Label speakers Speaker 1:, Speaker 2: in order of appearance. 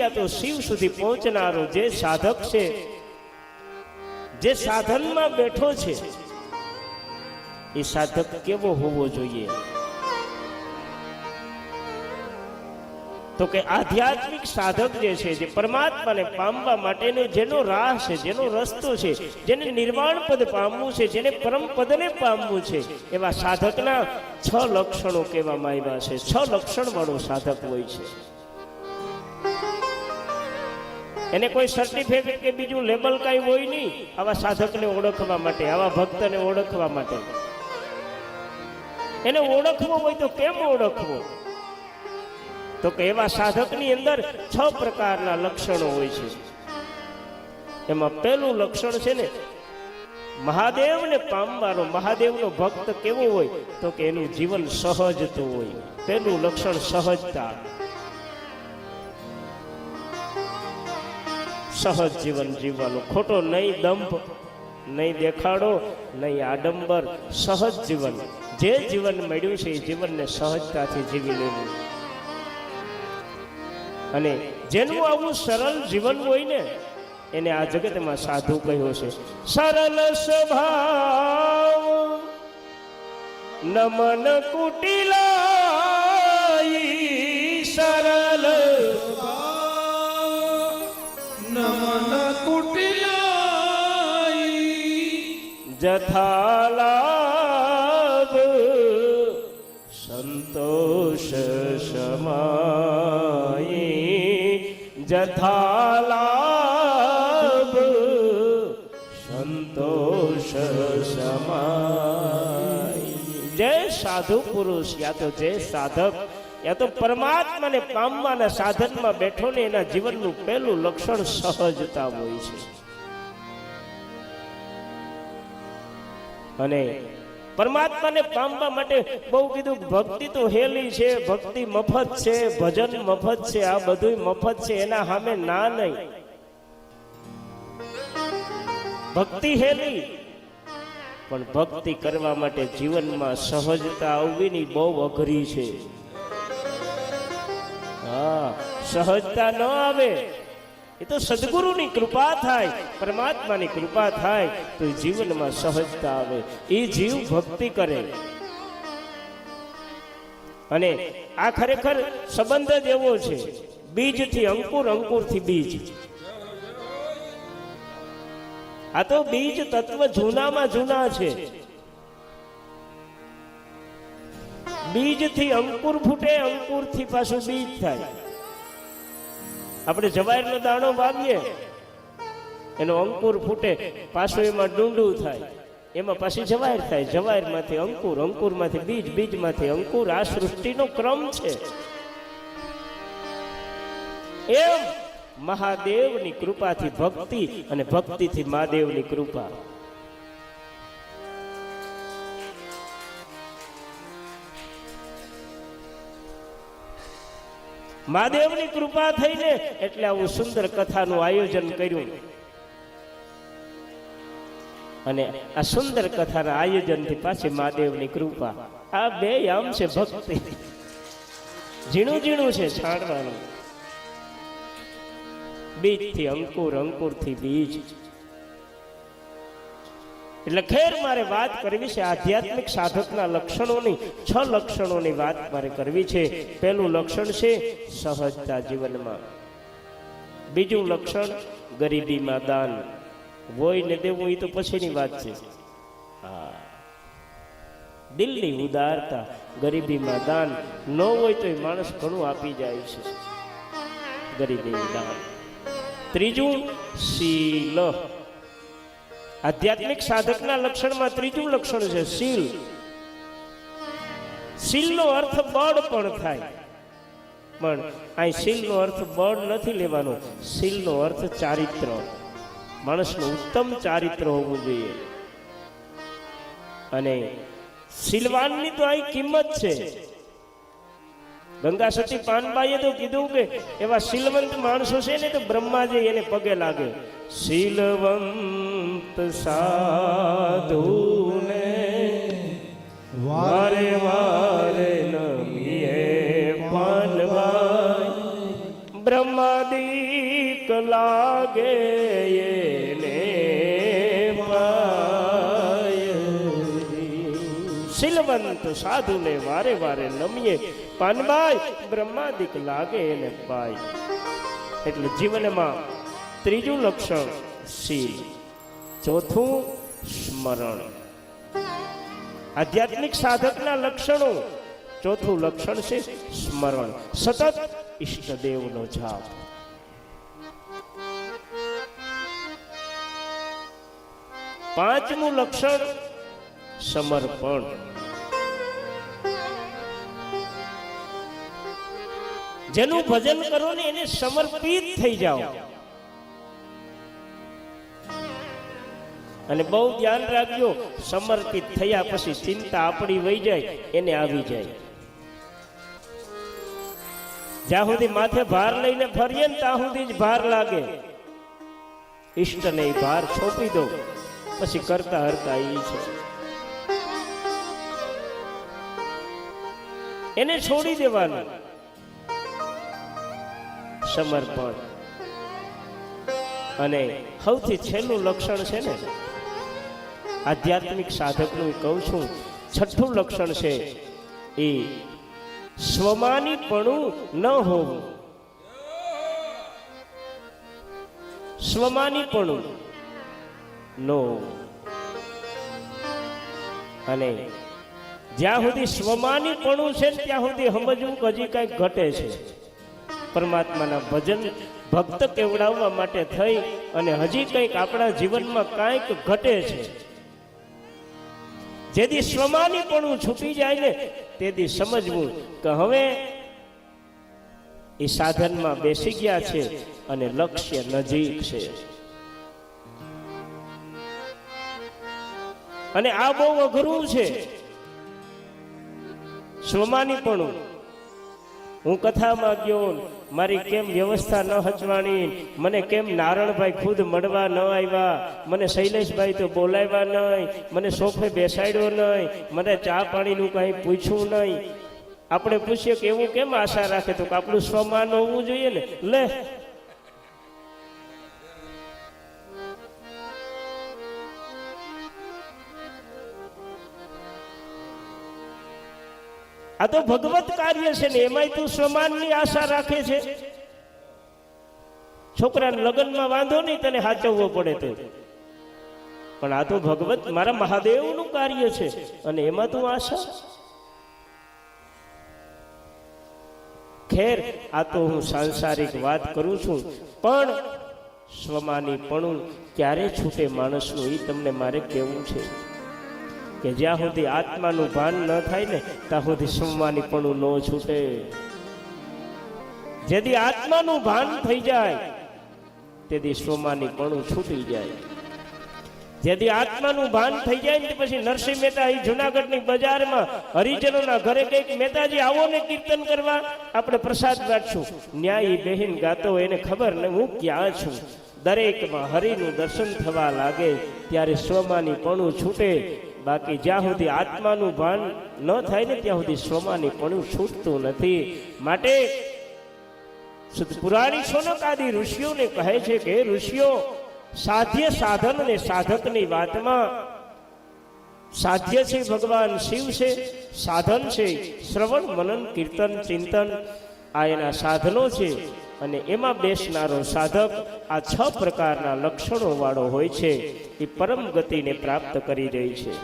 Speaker 1: યા તો શિવ સુધી પહોંચનારો જે સાધક છે, જે સાધનમાં બેઠો છે, એ સાધક કેવો હોવો જોઈએ? તો કે આધ્યાત્મિક સાધક જે છે, જે પરમાત્માને પામવા માટેનો જેનો રાહ છે, જેનો રસ્તો છે, જેને નિર્વાણ પદ પામવું છે, જેને પરમ પદને પામવું છે, એવા સાધકના છ લક્ષણો કહેવામાં આવ્યા છે. છ લક્ષણ વાળો સાધક હોય છે. એને કોઈ સર્ટિફિકેટ કે બીજું લેબલ કાંઈ હોય નહીં, આવા સાધકને ઓળખવા માટે, આવા ભક્તને ઓળખવા માટે. એને ઓળખવો હોય તો કેમ ઓળખવો? તો કે એવા સાધકની અંદર છ પ્રકારના લક્ષણો હોય છે. એમાં પહેલું લક્ષણ છે ને, મહાદેવને પામવાનો, મહાદેવનો ભક્ત કેવો હોય? તો કે એનું જીવન સહજતું હોય. પહેલું લક્ષણ સહજતા. સહજ જીવન જીવવાનું. ખોટો નહીં દંભ, નહીં દેખાડો, નહીં આડંબર, સહજ જીવન. જે જીવન મળ્યું છે એ જીવનને સહજતાથી જીવી લેવું. અને જેનું આવું સરળ જીવન હોય ને, એને આ જગતમાં સાધુ કહ્યો છે. સરળ સ્વભાવ, નમન કુટિલાઈ જથાલાભ સંતોષ સમાયે જથાલાભ સંતોષ સમાય જય સાધુ પુરુષ યા તો જય સાધક યા તો પરમાત્માને પામવાના સાધનમાં બેઠો ને એના જીવનનું પહેલું લક્ષણ સહજતા હોય છે. અને પરમાત્માને પામવા માટે બહુ કીધું, ભક્તિ તો હેલી છે, ભક્તિ મફત છે, ભજન મફત છે, આ બધું મફત છે, એના સામે ના નહીં. ભક્તિ હેલી, પણ ભક્તિ કરવા માટે જીવનમાં સહજતા આવવીની બહુ અઘરી છે. હા, સહજતા ન આવે. એ તો સદગુરુની કૃપા થાય, પરમાત્માની કૃપા થાય, તો જીવનમાં સહજતા આવે, એ જીવ ભક્તિ કરે. અને આ ખરેખર સંબંધ જ એવો છે, બીજથી અંકુર અંકુરથી બીજ. આ તો બીજ તત્વ જૂનામાં જૂના છે. બીજથી અંકુર ફૂટે, અંકુરથી પાછું બીજ થાય. આપણે જવાયરનો દાણો વાવીએ. એનો અંકુર ફૂટે, પાછું એમાં ડુંડું થાય. એમાં પાછી જવાયર થાય. જવાયરમાંથી અંકુર, અંકુરમાંથી બીજ, બીજમાંથી અંકુર. આ સૃષ્ટિનો ક્રમ છે. એમ મહાદેવની કૃપાથી ભક્તિ અને ભક્તિથી મહાદેવની કૃપા. મહાદેવની કૃપા થઈને એટલે આવું સુંદર કથાનું આયોજન કર્યું. અને આ સુંદર કથાના આયોજનથી પાછી મહાદેવની કૃપા. આ બે આમ છે ભક્તિ. ઝીણું ઝીણું છે છાણવાનું બીજથી અંકુર, અંકુરથી બીજ. એટલે ખેર મારે વાત કરવી છે આધ્યાત્મિક સાધકના લક્ષણોની, છ લક્ષણોની વાત મારે કરવી છે. પહેલું લક્ષણ છે સહજતા જીવનમાં. બીજું લક્ષણ ગરીબીમાં દાન. હોય ને દેવું એ તો પછીની વાત છે. હા. દિલની ઉદારતા, ગરીબીમાં દાન. ન હોય તો એ માણસ ઘણું આપી જાય છે. ગરીબી દાન. ત્રીજું, શીલ. આધ્યાત્મિક સાધકના લક્ષણમાં ત્રીજું લક્ષણ છે શીલ. શીલનો અર્થ બળ પણ થાય. પણ અહીં શીલનો અર્થ બળ નથી લેવાનો. શીલનો અર્થ ચારિત્ર. માણસનું ઉત્તમ ચારિત્ર હોવું જોઈએ. અને શીલવાનની તો અહીં કિંમત છે. ગંગા સતી પાનબાઈએ તો કીધું કે એવા શીલવંત માણસો છે ને તો બ્રહ્માજી એને પગે લાગે. શીલવંત સાધુને શીલવંત સાધુને વારે વારે નમીએ, પાનબાઈ, બ્રહ્માદિક લાગે એને પાય. એટલે જીવનમાં ત્રીજું લક્ષણ શીલ, ચોથું સ્મરણ. આધ્યાત્મિક સાધકના લક્ષણો, ચોથું લક્ષણ છે સ્મરણ. સતત ઈષ્ટદેવનો જાપ. પાંચમું લક્ષણ સમર્પણ. જેનું ભજન કરો ને એને સમર્પિત થઈ જાઓ. અને બહુ ધ્યાન રાખજો, સમર્પિત થયા પછી ચિંતા આપણી વહી જાય, એને આવી જાય. જ્યાં સુધી માથે ભાર લઈને ફરીએ ને ત્યાં સુધી જ ભાર લાગે. ઈષ્ટને ભાર છોપી દો, પછી કરતા હરતા એ છે. એને છોડી દેવાનું. સમર્પણ. અને સૌથી છેલ્લું લક્ષણ છે ને, આધ્યાત્મિક સાધકનું કહું છું, છઠ્ઠું લક્ષણ છે એ સ્વમાનીપણું ન હોવું. સ્વમાનીપણું ન અને જ્યાં સુધી સ્વમાનીપણું છે ત્યાં સુધી સમજવું હજી કાંઈક ઘટે છે. પરમાત્માના ભજન ભક્ત કેવડાવવા માટે થઈ અને હજી કંઈક આપણા જીવનમાં કાંઈક ઘટે છે. જેથી સ્વમાની પણ છૂટી જાય ને તેથી સમજવું કે હવે એ સાધનમાં બેસી ગયા છે અને લક્ષ્ય નજીક છે. અને આ બહુ અઘરું છે. સ્વમાનીપણું. હું કથામાં ગયો, મારી કેમ વ્યવસ્થા ન હચવાણી, મને કેમ નારણભાઈ ખુદ મળવા ન આવ્યા, મને શૈલેષભાઈ તો બોલાવ્યા નહીં, મને સોફે બેસાડ્યો નહીં, મને ચા પાણીનું કાંઈ પૂછ્યું નહીં. આપણે પૂછીએ કે એવું કેમ આશા રાખે? તો આપણું સ્વમાન હોવું જોઈએ ને. લે આ તો ભગવત કાર્ય છે ને, એમાંય તું સ્વમાનની આશા રાખે છે. છોકરાને લગ્નમાં વાંધો નહીં, તને સાચવવો પડે તો. પણ આ તો ભગવત મારા મહાદેવનું કાર્ય છે, અને એમાં તું આશા? ખેર, આ તો હું સાંસારિક વાત કરું છું, પણ સ્વમાનીપણું ક્યારે છૂટે માણસનું એ તમને મારે કહેવું છે. કે જ્યાં સુધી આત્માનું ભાન ન થાય ને, ત્યાં સુધી સ્વમાનીપણું ન છૂટે. જેથી આત્માનું ભાન થઈ જાય, તેથી સ્વમાનીપણું છૂટી જાય. જેથી આત્માનું ભાન થઈ જાય ને પછી નરસિંહ મહેતા એ જુનાગઢની બજારમાં હરિજનોના ઘરે કંઈક મહેતાજી આવો ને કીર્તન કરવા, આપણે પ્રસાદ વાંચશું ન્યાયી બહેન ગાતો એને ખબર ને હું ક્યાં છું? દરેકમાં હરિનું દર્શન થવા લાગે, ત્યારે સ્વમાનીપણું છૂટે. બાકી જ્યાં સુધી આત્માનું ભાન ન થાય ને ત્યાં સુધી સ્વમાનીપણું છૂટતું નથી. માટે પુરાણી સોનક આદિ ઋષિઓને કહે છે કે ઋષિઓ, સાધ્ય સાધન અને સાધકની વાતમાં સાધ્ય છે ભગવાન શિવ છે, સાધન છે શ્રવણ, મનન, કીર્તન, ચિંતન, આ એના સાધનો છે. અને એમાં બેસનારો સાધક આ છ પ્રકારના લક્ષણો વાળો હોય છે, એ પરમ ગતિને પ્રાપ્ત કરી રહી છે.